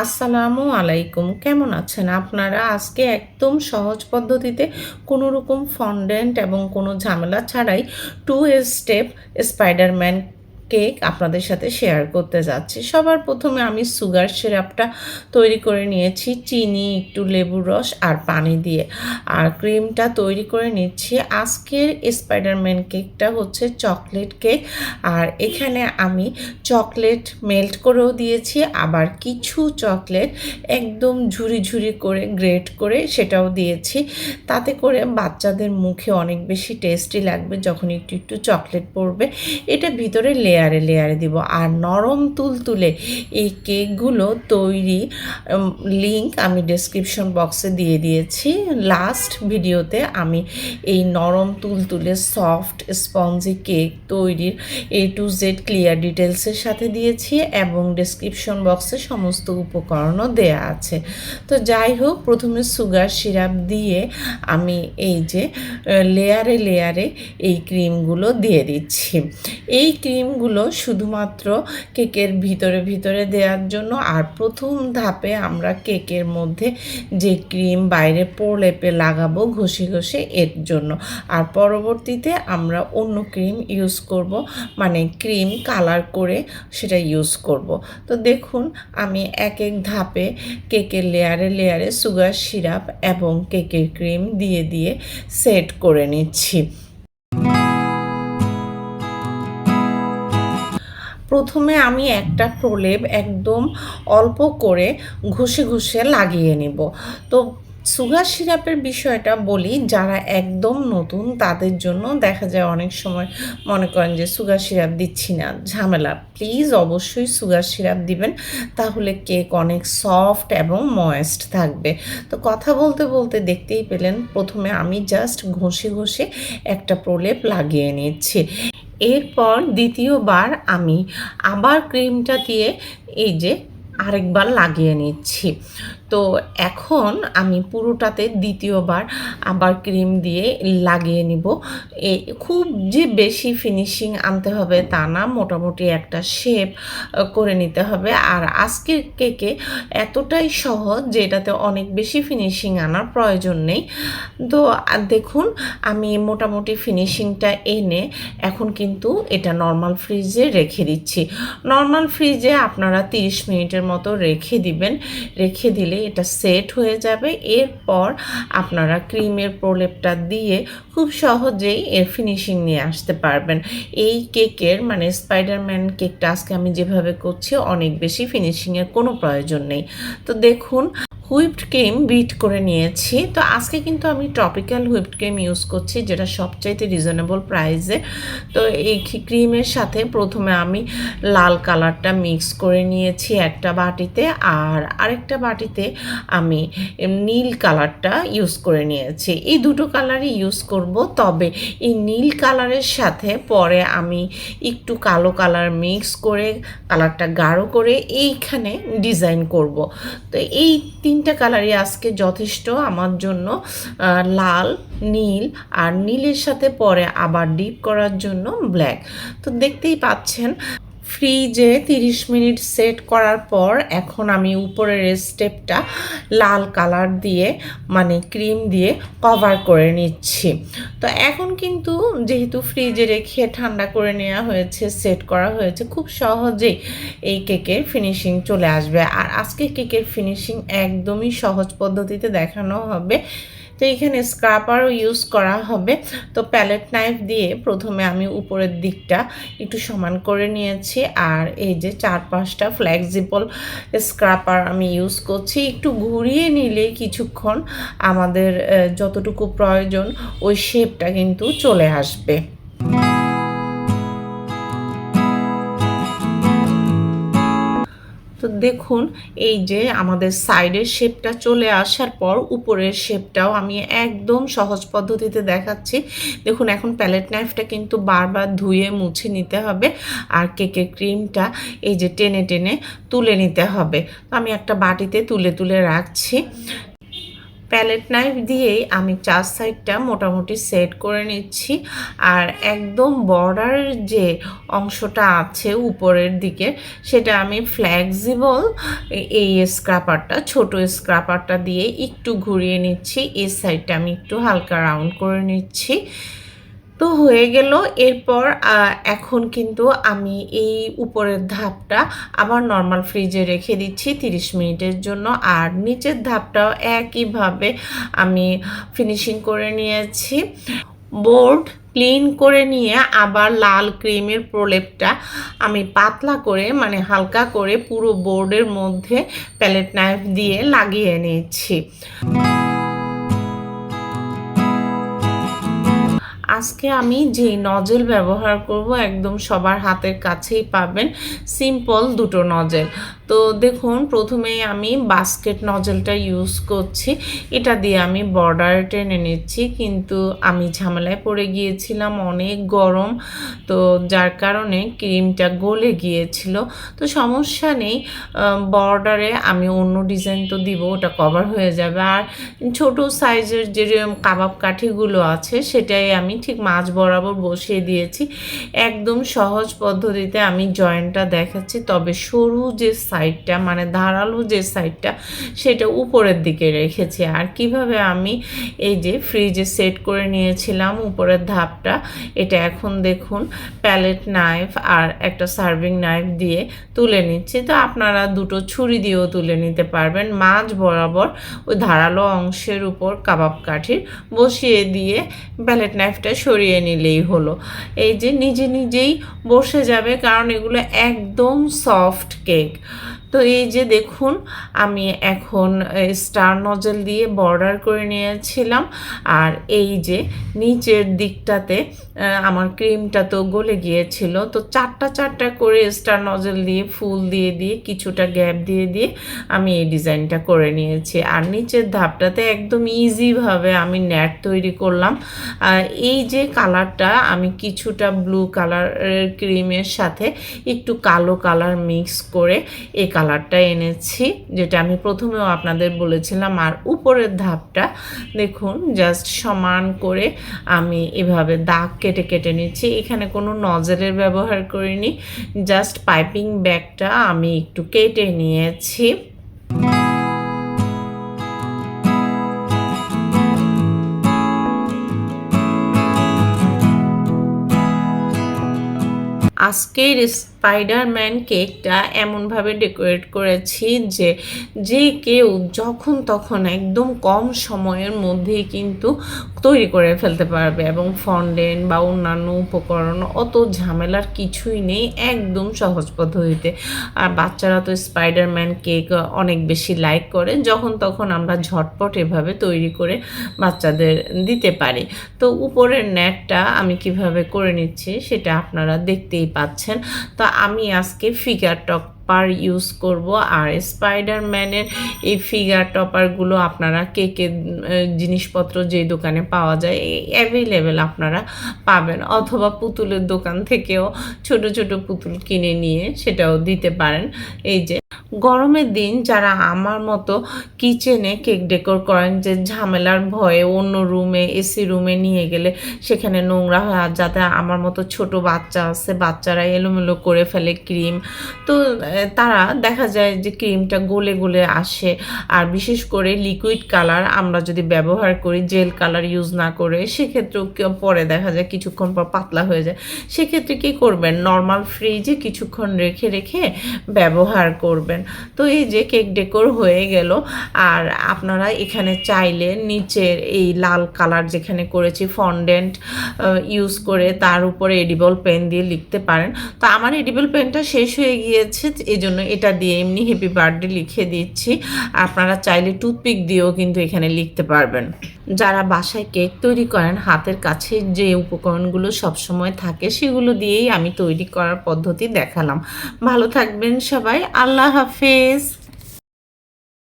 আসসালামু আলাইকুম। কেমন আছেন? আপনারা আজকে একদম সহজ পদ্ধতিতে কোনো রকম ফন্ডেন্ট এবং কোনো ঝামেলা ছাড়াই টু স্টেপ স্পাইডারম্যান কেক আপনাদের সাথে শেয়ার করতে যাচ্ছি। সবার প্রথমে আমি সুগার সিরাপটা তৈরি করে নিয়েছি, চিনি, একটু লেবুর রস আর পানি দিয়ে। আর ক্রিমটা তৈরি করে নিচ্ছি। আজকের স্পাইডারম্যান কেকটা হচ্ছে চকলেট কেক আর এখানে আমি চকলেট মেল্ট করেও দিয়েছি, আবার কিছু চকলেট একদম ঝুরি ঝুরি করে গ্রেট করে সেটাও দিয়েছি। তাতে করে বাচ্চাদের মুখে অনেক বেশি টেস্টি লাগবে যখন একটু একটু চকলেট পড়বে। এটা ভিতরে লেয়ারে লেয়ারে লেয়ারে দিব। আর নরম তুলতুলে এই কেকগুলো তৈরি লিংক আমি ডেসক্রিপশন বক্সে দিয়ে দিয়েছি। লাস্ট ভিডিওতে আমি এই নরম তুলতুলে সফট স্পঞ্জি কেক তৈরির এ টু জেড ক্লিয়ার ডিটেলসের সাথে দিয়েছি এবং ডেসক্রিপশন বক্সে সমস্ত উপকরণও দেয়া আছে। তো যাই হোক, প্রথমে সুগার সিরাপ দিয়ে আমি এই যে লেয়ারে লেয়ারে এই ক্রিমগুলো দিয়ে দিচ্ছি। এই ক্রিমগুলো শুধুমাত্র কেকের ভিতরে ভিতরে দেওয়ার জন্য আর প্রথম ধাপে আমরা কেকের মধ্যে যে ক্রিম বাইরে প্রলেপে লাগাবো ঘষে ঘষে এর জন্য। আর পরবর্তীতে আমরা অন্য ক্রিম ইউজ করব মানে ক্রিম কালার করে সেটা ইউজ করব। তো দেখুন, আমি এক এক ধাপে কেকের লেয়ারে লেয়ারে সুগার, সিরাপ এবং কেকের ক্রিম দিয়ে দিয়ে সেট করে নিচ্ছি। প্রথমে আমি একটা প্রলেপ একদম অল্প করে ঘষে ঘষে লাগিয়ে নিব। তো সুগার সিরাপের বিষয়টা বলি, যারা একদম নতুন তাদের জন্য দেখা যায় অনেক সময় মনে করেন যে সুগার সিরাপ দিচ্ছি না, ঝামেলা। প্লিজ অবশ্যই সুগার সিরাপ দিবেন, তাহলে কেক অনেক সফট এবং ময়েস্ট থাকবে। তো কথা বলতে বলতে দেখতেই পেলেন, প্রথমে আমি জাস্ট ঘষে ঘষে একটা প্রলেপ লাগিয়ে নিচ্ছি। এরপর দ্বিতীয়বার আমি আবার ক্রিমটা দিয়ে এই যে আরেকবার লাগিয়ে নিচ্ছি। তো এখন আমি পুরোটাতে দ্বিতীয়বার আবার ক্রিম দিয়ে লাগিয়ে নিব। এ খুব যে বেশি ফিনিশিং আনতে হবে তা না, মোটামুটি একটা শেপ করে নিতে হবে। আর আজকের কেকে এতটাই সহজ যে এটাতে অনেক বেশি ফিনিশিং আনার প্রয়োজন নেই। তো দেখুন, আমি মোটামুটি ফিনিশিংটা এনে এখন কিন্তু এটা নর্মাল ফ্রিজে রেখে দিচ্ছি। নর্মাল ফ্রিজে আপনারা 30 মিনিটের মতো রেখে দিবেন। রেখে দিলে এটা সেট হয়ে যাবে। এরপর আপনারা ক্রিমের প্রলেপটা দিয়ে খুব সহজেই এর ফিনিশিং নিয়ে আসতে পারবেন। এই কেকের মানে স্পাইডারম্যান কেকটা আজকে আমি যেভাবে করছি, অনেক বেশি ফিনিশিংয়ের কোনো প্রয়োজন নেই। তো দেখুন হুইপড ক্রিম বিট করে নিয়েছি। তো আজকে কিন্তু আমি টপিক্যাল হুইপড ক্রিম ইউজ করছি, যেটা সবচাইতে রিজনেবল প্রাইসে। তো এই ক্রিমের সাথে প্রথমে আমি লাল কালারটা মিক্স করে নিয়েছি একটা বাটিতে, আর আরেকটা বাটিতে আমি নীল কালারটা ইউজ করে নিয়েছি। এই দুটো কালারই ইউজ করব, তবে এই নীল কালারের সাথে পরে আমি একটু কালো কালার মিক্স করে, কালারটা গাঢ় করে এইখানে ডিজাইন করব। তো এই তিন তিনটা কালারই আজকে যথেষ্ট আমার জন্য লাল, নীল আর নীলের সাথে পরে আবার ডিপ করার জন্য ব্ল্যাক তো দেখতেই পাচ্ছেন ফ্রিজে তিরিশ মিনিট সেট করার পর এখন আমি উপরের স্টেপটা লাল কালার দিয়ে মানে ক্রিম দিয়ে কভার করে নিচ্ছি। তো এখন কিন্তু যেহেতু ফ্রিজে রেখে ঠান্ডা করে নেওয়া হয়েছে, সেট করা হয়েছে, খুব সহজেই এই কেকের ফিনিশিং চলে আসবে। আর আজকে কেকের ফিনিশিং একদমই সহজ পদ্ধতিতে দেখানো হবে। তো এখানে স্ক্রাপারও ইউজ করা হবে। তো প্যালেট নাইফ দিয়ে প্রথমে আমি উপরের দিকটা একটু সমান করে নিয়েছি। আর এই যে চার পাঁচটা ফ্লেক্সিবল স্ক্রাপার আমি ইউজ করছি। একটু ঘুরিয়ে নিলে কিছুক্ষণ আমাদের যতটুকু প্রয়োজন ওই শেপটা কিন্তু চলে আসবে। তো দেখুন, এই যে আমাদের সাইডের শেপটা চলে আসার পর উপরের শেপটাও আমি একদম সহজ পদ্ধতিতে দেখাচ্ছি। দেখুন, এখন প্যালেট নাইফটা কিন্তু বারবার ধুয়ে মুছে নিতে হবে আর কেকের ক্রিমটা এই যে টেনে টেনে তুলে নিতে হবে। তো আমি একটা বাটিতে তুলে তুলে রাখছি। প্যালেট নাইফ দিয়েই আমি চার সাইডটা মোটামুটি সেট করে নিচ্ছি। আর একদম বর্ডার যে অংশটা আছে উপরের দিকে, সেটা আমি ফ্লেক্সিবল এই স্ক্রাপারটা ছোট স্ক্রাপারটা দিয়ে একটু ঘুরিয়ে নিচ্ছি। এই সাইডটা আমি একটু হালকা রাউন্ড করে নিচ্ছি। তো হয়ে গেল। এরপর এখন কিন্তু আমি এই উপরের ধাপটা আবার নর্মাল ফ্রিজে রেখে দিচ্ছি তিরিশ মিনিটের জন্য। আর নিচের ধাপটাও একইভাবে আমি ফিনিশিং করে নিয়েছি। বোর্ড ক্লিন করে নিয়ে আবার লাল ক্রিমের প্রলেপটা আমি পাতলা করে মানে হালকা করে পুরো বোর্ডের মধ্যে প্যালেট নাইফ দিয়ে লাগিয়ে নিচ্ছি। আজকে আমি যে নজেল ব্যবহার করব একদম সবার হাতের কাছেই পাবেন। সিম্পল দুটো নজেল। তো দেখুন প্রথমেই আমি বাস্কেট নজেলটা ইউজ করছি। এটা দিয়ে আমি বর্ডার টেনে নিচ্ছি, কিন্তু আমি ঝামেলায় পড়ে গিয়েছিলাম, অনেক গরম। তো যার কারণে ক্রিমটা গলে গিয়েছিল। তো সমস্যা নেই বর্ডারে আমি অন্য ডিজাইন তো দিব, ওটা কভার হয়ে যাবে। আর ছোট সাইজের যে কাবাব কাঠিগুলো আছে, সেটাই আমি ঠিক মাছ বরাবর বসিয়ে দিয়েছি। একদম সহজ পদ্ধতিতে আমি জয়েন্টটা দেখাচ্ছি, তবে সরু যে সাইডটা মানে ধারালো যে সাইডটা, সেটা উপরের দিকে রেখেছি। আর কীভাবে আমি এই যে ফ্রিজে সেট করে নিয়েছিলাম উপরের ধাপটা, এটা এখন দেখুন প্যালেট নাইফ আর একটা সার্ভিং নাইফ দিয়ে তুলে নিচ্ছি। তো আপনারা দুটো ছুরি দিয়েও তুলে নিতে পারবেন। মাছ বরাবর ওই ধারালো অংশের উপর কাবাব কাঠির বসিয়ে দিয়ে প্যালেট নাইফটা সরিয়ে নিলেই হলো। এই যে নিজে নিজেই বসে যাবে, কারণ এগুলো একদম সফট কেক তো এই যে দেখুন, আমি এখন স্টার নজল দিয়ে বর্ডার করে নিয়েছিলাম। আর এই যে নিচের দিকটাতে আমার ক্রিমটা তো গলে গিয়েছিল। তো চারটা চারটা করে স্টার নজল দিয়ে ফুল দিয়ে দিয়ে, কিছুটা গ্যাপ দিয়ে দিয়ে আমি এই ডিজাইনটা করে নিয়েছি। আর নিচের ধাপটাতে একদম ইজিভাবে আমি নেট তৈরি করলাম। এই যে কালারটা আমি কিছুটা ব্লু কালারের ক্রিমের সাথে একটু কালো কালার মিক্স করে এই কালারটা এনেছি, যেটা আমি প্রথমেও আপনাদের বলেছিলাম, আর উপরের ধাপটা দেখুন জাস্ট সমান করে আমি এভাবে দাগ কেটে কেটে নিচ্ছি। এখানে কোনো নজরের ব্যবহার করিনি জাস্ট পাইপিং ব্যাগটা আমি একটু কেটে নিয়েছি। আজকের স্পাইডারম্যান কেকটা এমনভাবে ডেকোরেট করেছি যে যে কেউ যখন তখন একদম কম সময়ের মধ্যেই কিন্তু তৈরি করে ফেলতে পারবে এবং ফন্ডেন বা অন্যান্য উপকরণ, অত ঝামেলার কিছুই নেই, একদম সহজ পদ্ধতিতে। আর বাচ্চারা তো স্পাইডারম্যান কেক অনেক বেশি লাইক করে, যখন তখন আমরা ঝটপট এভাবে তৈরি করে বাচ্চাদের দিতে পারি। তো উপরের নেটটা আমি কীভাবে করে নিচ্ছি, সেটা আপনারা দেখতেই পাচ্ছেন। তো আমি আজকে ফিগার টপার ইউজ করব। আর স্পাইডারম্যানের এই ফিগার টপারগুলো আপনারা কে কে জিনিসপত্র যে দোকানে পাওয়া যায় অ্যাভেলেবেল আপনারা পাবেন। অথবা পুতুলের দোকান থেকেও ছোট ছোট পুতুল কিনে নিয়ে সেটাও দিতে পারেন। এই যে গরমের দিন যারা আমার মতো কিচেনে কেক ডেকোর করেন, যে ঝামেলার ভয়ে অন্য রুমে এসি রুমে নিয়ে গেলে সেখানে নোংরা হয়, আর যাতে আমার মতো ছোট বাচ্চা আছে, বাচ্চারা এলোমেলো করে ফেলে ক্রিম তো তারা দেখা যায় যে ক্রিমটা গলে গলে আসে, আর বিশেষ করে লিকুইড কালার আমরা যদি ব্যবহার করি জেল কালার ইউজ না করে, সেক্ষেত্রেও পরে দেখা যায় কিছুক্ষণ পর পাতলা হয়ে যায়। সেক্ষেত্রে কী করবেন? নর্মাল ফ্রিজে কিছুক্ষণ রেখে রেখে ব্যবহার করবেন। তো এই যে কেক ডেকোর হয়ে গেল, আর আপনারা এখানে চাইলে নিচের এই লাল কালার যেখানে করেছি ফন্ডেন্ট ইউজ করে তার উপরে এডিবল পেন দিয়ে লিখতে পারেন। তো আমার এডিবল পেনটা শেষ হয়ে গিয়েছে এই জন্য এটা দিয়ে এমনি হ্যাপি বার্থডে লিখে দিচ্ছি। আপনারা চাইলে টুথপিক দিয়েও কিন্তু এখানে লিখতে পারবেন। যারা বাসায় কেক তৈরি করেন, হাতের কাছে যে উপকরণগুলো সবসময় থাকে, সেগুলো দিয়েই আমি তৈরি করার পদ্ধতি দেখালাম। ভালো থাকবেন সবাই, আল্লাহ হাফেজ। ela fez.